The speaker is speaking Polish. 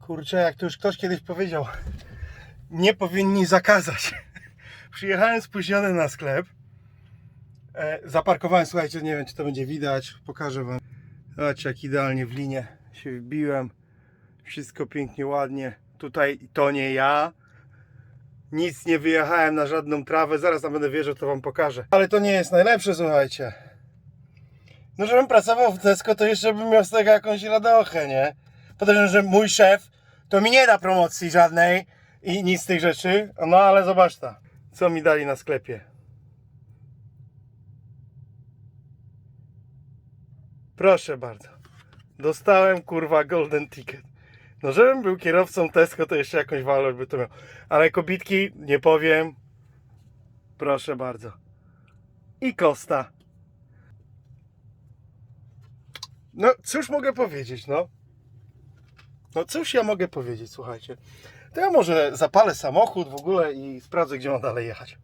Kurczę, jak to już ktoś kiedyś powiedział, nie powinni zakazać. Przyjechałem spóźniony na sklep. E, zaparkowałem, słuchajcie, nie wiem czy to będzie widać, pokażę wam. Zobaczcie jak idealnie w linie się wbiłem. Wszystko pięknie, ładnie. Tutaj to nie ja. Nic nie wyjechałem na żadną trawę. Zaraz tam będę wierzył, to wam pokażę. Ale to nie jest najlepsze, słuchajcie. No żebym pracował w Tesco, to jeszcze bym miał z tego jakąś radochę, nie? Podejrzewam, że mój szef to mi nie da promocji żadnej i nic z tych rzeczy. No ale zobacz ta, co mi dali na sklepie. Proszę bardzo. Dostałem kurwa golden ticket. No żebym był kierowcą Tesco, to jeszcze jakąś walor by to miał. Ale kobitki, nie powiem. Proszę bardzo. I Costa. No, cóż mogę powiedzieć, no? No, cóż ja mogę powiedzieć, słuchajcie. To ja może zapalę samochód w ogóle i sprawdzę, gdzie mam dalej jechać.